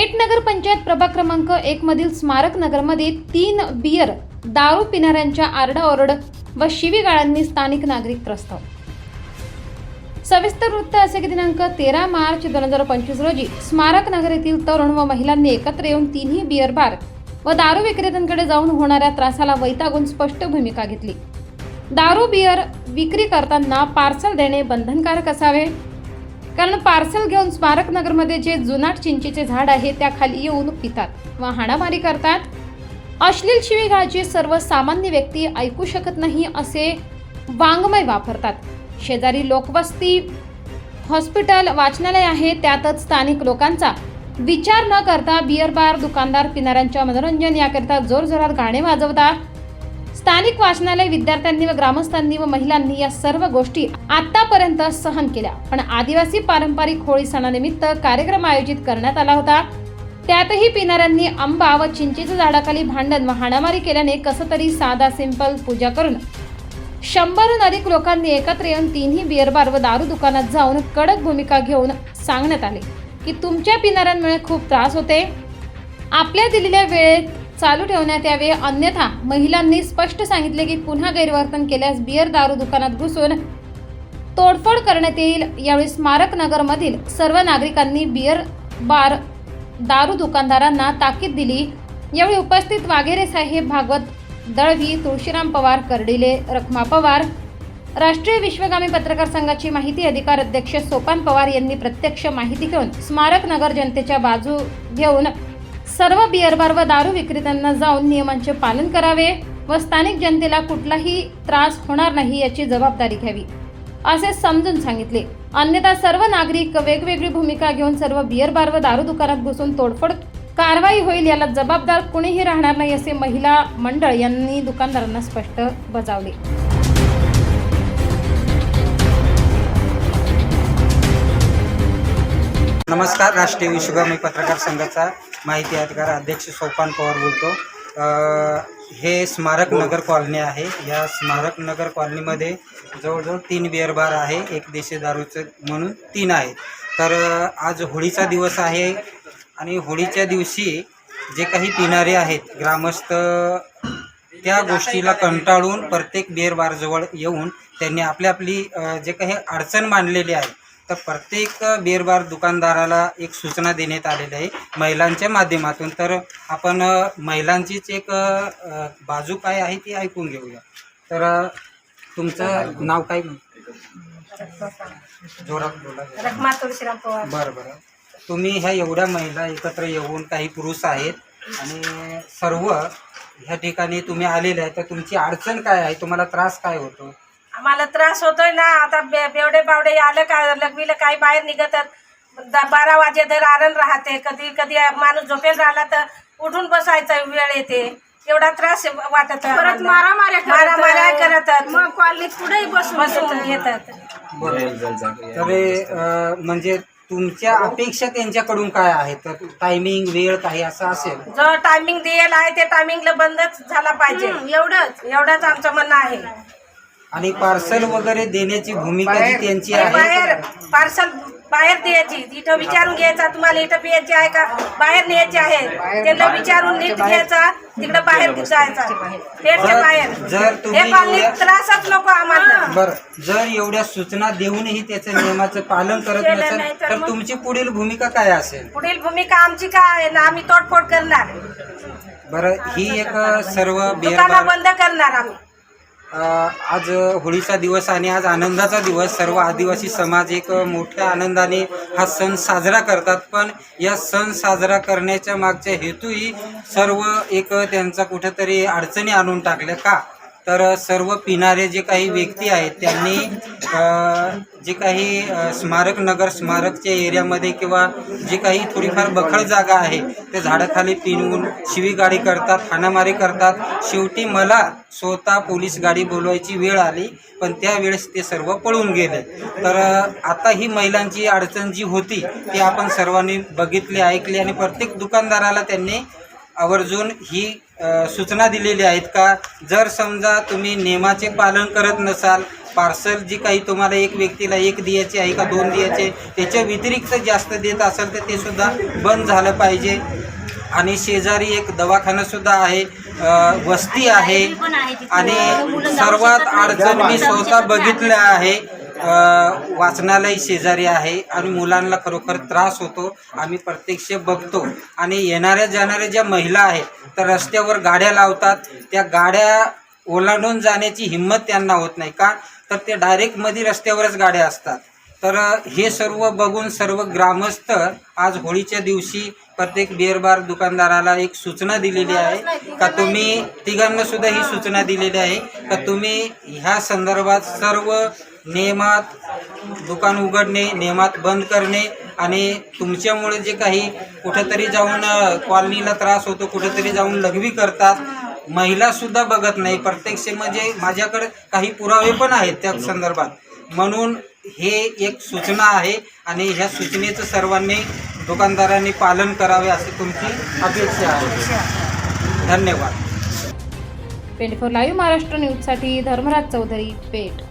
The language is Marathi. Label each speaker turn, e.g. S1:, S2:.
S1: पेठ नगर पंचायत प्रभाग क्रमांक एक मधील स्मारक नगरमध्ये तीन बियर दारू पिणाऱ्यांच्या आरडाओरड व शिवीगाळांनी स्थानिक नागरिक त्रस्त. सविस्तर वृत्त असे की दिनांक तेरा मार्च दोन हजार पंचवीस रोजी स्मारक नगर येथील तरुण व महिलांनी एकत्र येऊन तिन्ही बियर बार व दारू विक्रेत्यांकडे जाऊन होणाऱ्या त्रासाला वैतागून स्पष्ट भूमिका घेतली. दारू बियर विक्री करताना पार्सल देणे बंधनकारक असावे कारण पार्सल घेऊन स्मारक नगरमध्ये जे जुनाट चिंचेचे झाड आहे त्या खाली येऊन पितात. व हाणामारी करतात. अश्लील शिवीगाळची सर्वसामान्य व्यक्ती ऐकू शकत नाही असे वाङ्मय वापरतात. शेजारी लोकवस्ती हॉस्पिटल वाचनालय आहे त्यातच स्थानिक लोकांचा विचार न करता बियर बार दुकानदार पिणाऱ्यांच्या मनोरंजन याकरिता जोरजोरात गाणे वाजवतात. स्थानिक वाचनालय विद्यार्थ्यांनी व ग्रामस्थांनी व महिलांनी या सर्व गोष्टी आतापर्यंत सहन केल्या. पण आदिवासी पारंपरिक होळी सणानिमित्त कार्यक्रम आयोजित करण्यात आला होता. त्यातही पिणाऱ्यांनी आंबा व चिंचेच्या झाडाखाली भांडण व हाणामारी केल्याने कसं तरी साधा सिंपल पूजा करून शंभरहून अधिक लोकांनी एकत्र येऊन तिन्ही बिअर बार व दारू दुकानात जाऊन कडक भूमिका घेऊन सांगण्यात आले की तुमच्या पिणाऱ्यांमुळे खूप त्रास होते. आपल्या दिलेल्या वेळेत चालू ठेवण्यात यावे. अन्यथा महिलांनी स्पष्ट सांगितले की पुन्हा गैरवर्तन केल्यास बियर दारू दुकानात घुसून तोडफोड करण्यात येईल. यावेळी स्मारक नगरमधील सर्व नागरिकांनी बियर बार दारू दुकानदारांना ताकीद दिली. यावेळी उपस्थित वाघेरे साहेब भागवत दळवी तुळशीराम पवार कर्डिले रखमा पवार राष्ट्रीय विश्वगामी पत्रकार संघाची माहिती अधिकार अध्यक्ष सोपान पवार यांनी प्रत्यक्ष माहिती घेऊन स्मारक नगर जनतेच्या बाजू घेऊन सर्व बिअर बार व दारू विक्रेत्यांना जाऊन नियमांचे पालन करावे व स्थानिक जनतेला कुठलाही त्रास होणार नाही याची जबाबदारी घ्यावी असे समजून सांगितले. अन्यथा सर्व नागरिक वेगवेगळी भूमिका घेऊन सर्व बिअर बार व दारू दुकानात घुसून तोडफोड कारवाई होईल याला जबाबदार कुणीही राहणार नाही असे महिला मंडळ यांनी दुकानदारांना स्पष्ट बजावले.
S2: नमस्कार राष्ट्रीय विश्वगामी पत्रकार संघाचा माहिती अधिकार अध्यक्ष सोपान पवार बोलतो. हे स्मारक नगर कॉलनी आहे. या स्मारक नगर कॉलनीमध्ये जवळजवळ तीन बिअर बार आहे एक देशी दारूचं म्हणून तीन आहेत. तर आज होळीचा दिवस आहे आणि होळीच्या दिवशी जे काही पिणारे आहेत ग्रामस्थ त्या गोष्टीला कंटाळून प्रत्येक बिअर बारजवळ येऊन त्यांनी आपली आपली जे काही अडचण मांडलेली आहे तर प्रत्येक बिअर बार दुकानदाराला एक सूचना देण्यात आलेली आहे महिलांच्या माध्यमातून. तर आपण महिलांचीच एक बाजू काय आहे ती ऐकून घेऊया. तर तुमचं नाव काय? जोरात बोला. बरं बरं. तुम्ही ह्या एवढ्या महिला एकत्र येऊन काही पुरुष आहेत आणि सर्व ह्या ठिकाणी तुम्ही आलेले आहे तर तुमची अडचण काय आहे? तुम्हाला त्रास काय होतो?
S3: आम्हाला त्रास होतोय ना. आता बे- बेवडे बावडे आलं का लग्नीला काही बाहेर निघतात द- बारा वाजे दर आरण राहते. कधी कधी माणूस झोपेल राहिला तर उठून बसायचा वेळ येते. एवढा त्रास वाटत
S4: परत मारामाऱ्या.
S3: मारामाऱ्या करतात
S4: मग कॉलनीत कुठेही बसून
S3: बसून
S4: घेतात.
S2: तर म्हणजे तुमच्या अपेक्षा त्यांच्याकडून काय आहे? तर टायमिंग वेळ काही असं असेल?
S3: जो टायमिंग दिलेला आहे ते टायमिंगला बंदच झाला पाहिजे.
S4: हं, एवढंच.
S3: एवढंच आमचं म्हणणं आहे.
S2: आणि पार्सल वगैरे देण्याची भूमिका जी त्यांची आहे.
S3: बाहेर पार्सल बाहेर द्यायची. इथं विचारून घ्यायचा. तुम्हाला इथं प्यायची आहे का? बाहेर न्यायची आहे. त्यांना विचारून नीट घ्यायचा. तिकडं बाहेर जायचा. पेटच्या बाहेर.
S2: जर तुम्ही
S3: हे
S2: एवढ्या-
S3: त्रासच नको आम्हाला.
S2: बरं. जर एवढ्या सूचना देऊनही त्याचं नियमाचं पालन करत
S4: केलं
S2: नसेल
S4: नाही तर
S2: तर
S4: मग-
S2: तुमची पुढील भूमिका काय असेल?
S3: पुढील भूमिका आमची काय आहे ना आम्ही तोडफोड करणार.
S2: बरं ही एक सर्व
S3: दुकानं बंद करणार आम्ही.
S2: आज होळीचा दिवस आणि आज आनंदाचा दिवस. सर्व आदिवासी समाज एक मोठ्या आनंदाने हा सण साजरा करतात. पण या सण साजरा करण्याच्या मागचा हेतूही सर्व एक त्यांचा कुठेतरी अडचणी आणून टाकल्या का? तर सर्व पिणारे जे काही व्यक्ती आहेत त्यांनी जे काही स्मारक नगर स्मारकच्या एरियामध्ये किंवा जे काही थोडीफार बखळ जागा आहे ते झाडाखाली पिनवून शिवीगाडी करतात हाणामारी करतात. शेवटी मला स्वतः पोलीस गाडी बोलवायची वेळ आली पण त्यावेळेस ते सर्व पळून गेले. तर आता ही महिलांची अडचण जी होती ती आपण सर्वांनी बघितली ऐकली आणि प्रत्येक दुकानदाराला त्यांनी आवर्जून ही सूचना दिलेली आहेत का? जर समजा तुम्ही नियमाचे पालन करत नसाल पार्सल जी काही तुम्हाला एक व्यक्तीला एक दियाची आहे का दोन दियाचे त्याच्या व्यतिरिक्त जास्त देत असेल तर ते सुद्धा बंद झालं पाहिजे. आणि शेजारी एक दवाखाना सुद्धा आहे वस्ती आहे. आणि सर्वात अडचण मी स्वतः बघितल्या आहे वाचनालय शेजारी आहे आणि मुलांना खरोखर त्रास होतो. आम्ही प्रत्यक्ष बघतो. आणि येणाऱ्या जाणाऱ्या ज्या महिला आहेत तर रस्त्यावर गाड्या लावतात. त्या गाड्या ओलांडून जाण्याची हिंमत त्यांना होत नाही. का? तर ते डायरेक्ट मधी रस्त्यावरच गाड्या असतात. तर हे सर्व बघून सर्व ग्रामस्थ आज होळीच्या दिवशी प्रत्येक बिअर बार दुकानदाराला एक सूचना दिलेली आहे का तुम्ही तिघांना सुद्धा ही सूचना दिलेली आहे का तुम्ही ह्या संदर्भात सर्व नियमात दुकान उघडणे नियमात बंद करणे आणि तुमच्यामुळे जे काही कुठंतरी जाऊन कॉलनीला त्रास होतो कुठंतरी जाऊन लघवी करतात महिला सुद्धा बघत नाही. प्रत्यक्ष म्हणजे माझ्याकडे काही पुरावे पण आहेत त्या संदर्भात. म्हणून हे एक सूचना आहे आणि ह्या सूचनेचं सर्वांनी दुकानदारांनी पालन करावे अशी तुमची अपेक्षा आहे. धन्यवाद.
S1: ट्वेंटी फोर लाईव्ह महाराष्ट्र न्यूजसाठी धर्मराज चौधरी पेठ.